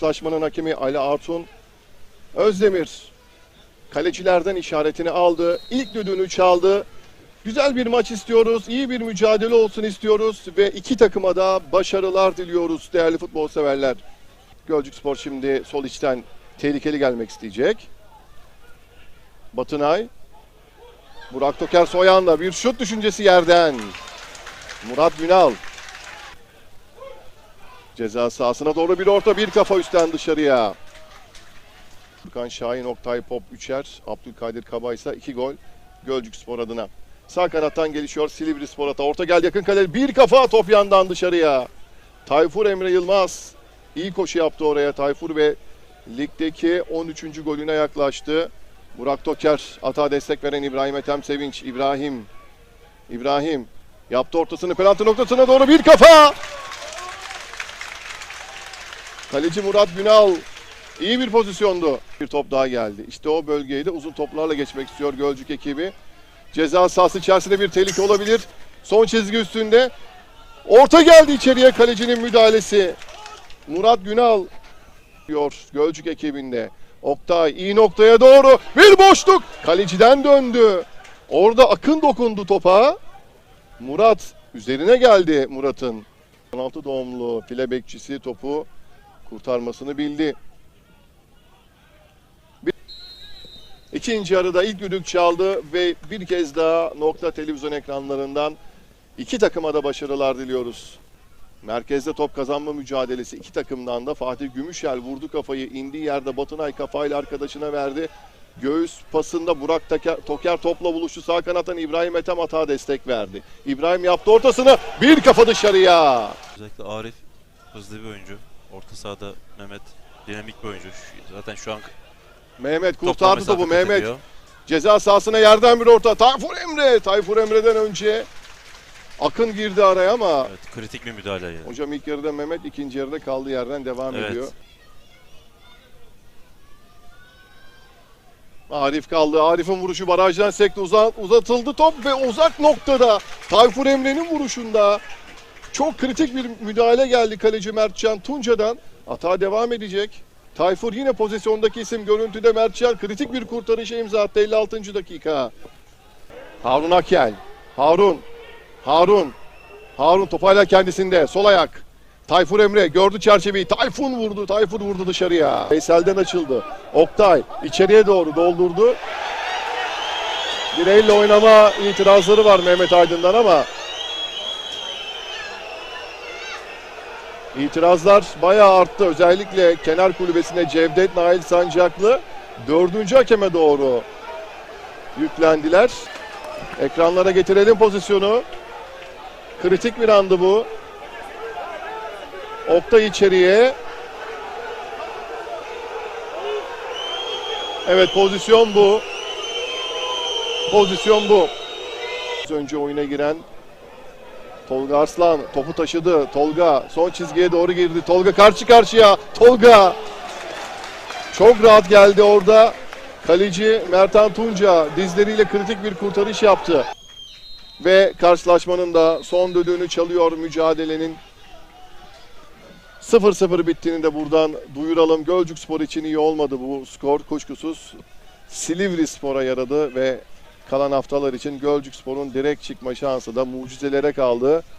Karşılaşmanın hakemi Ali Artun Özdemir kalecilerden işaretini aldı. İlk düdüğünü çaldı. Güzel bir maç istiyoruz. iyi bir mücadele olsun istiyoruz ve iki takıma da başarılar diliyoruz değerli futbol severler. Gölcük Spor şimdi sol içten tehlikeli gelmek isteyecek. Batınay. Burak Toker Soyan'la bir şut düşüncesi yerden. Murat Günal. Ceza sahasına doğru bir orta bir kafa üstten dışarıya. Furkan Şahin, Oktay Pop 3'er. Abdülkadir Kaba ise 2 gol. Gölcük Spor adına. Sağ kanattan gelişiyor Silivri Spor ata. Orta geldi yakın kale. Bir kafa top yandan dışarıya. Tayfur Emre Yılmaz. iyi koşu yaptı oraya Tayfur ve ligdeki 13. golüne yaklaştı. Burak Toker ata destek veren İbrahim Ethem Sevinç. İbrahim. İbrahim yaptı ortasını penaltı noktasına doğru bir kafa. Kaleci Murat Günal iyi bir pozisyondu. Bir top daha geldi. İşte o bölgeyi de uzun toplarla geçmek istiyor Gölcük ekibi. Ceza sahası içerisinde bir tehlike olabilir. Son çizgi üstünde. Orta geldi içeriye kalecinin müdahalesi. Murat Günal diyor Gölcük ekibinde. Oktay iyi noktaya doğru. Bir boşluk. Kaleciden döndü. Orada Akın dokundu topa. Murat üzerine geldi Murat'ın. 16 doğumlu file bekçisi topu kurtarmasını bildi. İkinci yarıda ilk düdük çaldı ve bir kez daha nokta televizyon ekranlarından iki takıma da başarılar diliyoruz. Merkezde top kazanma mücadelesi iki takımdan da Fatih Gümüşel vurdu kafayı indiği yerde Batınay kafayla arkadaşına verdi. Göğüs pasında Burak Toker, Toker topla buluştu. Sağ kanattan İbrahim Ethem hata destek verdi. İbrahim yaptı ortasını. Bir kafa dışarıya. Özellikle Arif hızlı bir oyuncu. Orta sahada Mehmet dinamik bir oyuncu. Zaten şu an Mehmet kurtardı topu. Mehmet ediyor. ceza sahasına yerden bir orta. Tayfur Emre. Tayfur Emre'den önce Akın girdi araya ama Evet, kritik bir müdahale yani. hocam ilk yarıda Mehmet ikinci yarıda kaldığı yerden devam Evet. ediyor. Arif kaldı. Arif'in vuruşu barajdan sekti. Uza- uzatıldı top ve uzak noktada Tayfur Emre'nin vuruşunda çok kritik bir müdahale geldi kaleci Mertcan Tunca'dan. Hata devam edecek. Tayfur yine pozisyondaki isim görüntüde Mertcan kritik bir kurtarışa imza attı 56. dakika. Harun Akel. Harun. Harun. Harun top hala kendisinde. Sol ayak. Tayfur Emre gördü çerçeveyi. Tayfun vurdu. Tayfur vurdu dışarıya. Veysel'den açıldı. Oktay içeriye doğru doldurdu. Direğiyle oynama itirazları var Mehmet Aydın'dan ama İtirazlar bayağı arttı. Özellikle kenar kulübesine Cevdet Nail Sancaklı dördüncü hakeme doğru yüklendiler. Ekranlara getirelim pozisyonu. Kritik bir andı bu. Oktay içeriye. Evet pozisyon bu. Pozisyon bu. Az önce oyuna giren Tolga Arslan topu taşıdı. Tolga son çizgiye doğru girdi. Tolga karşı karşıya. Tolga çok rahat geldi orada. Kaleci Mertan Tunca dizleriyle kritik bir kurtarış yaptı. Ve karşılaşmanın da son düdüğünü çalıyor mücadelenin. 0-0 bittiğini de buradan duyuralım. Gölcük Spor için iyi olmadı bu skor kuşkusuz. Silivri Spor'a yaradı ve kalan haftalar için Gölcük Spor'un direkt çıkma şansı da mucizelere kaldı.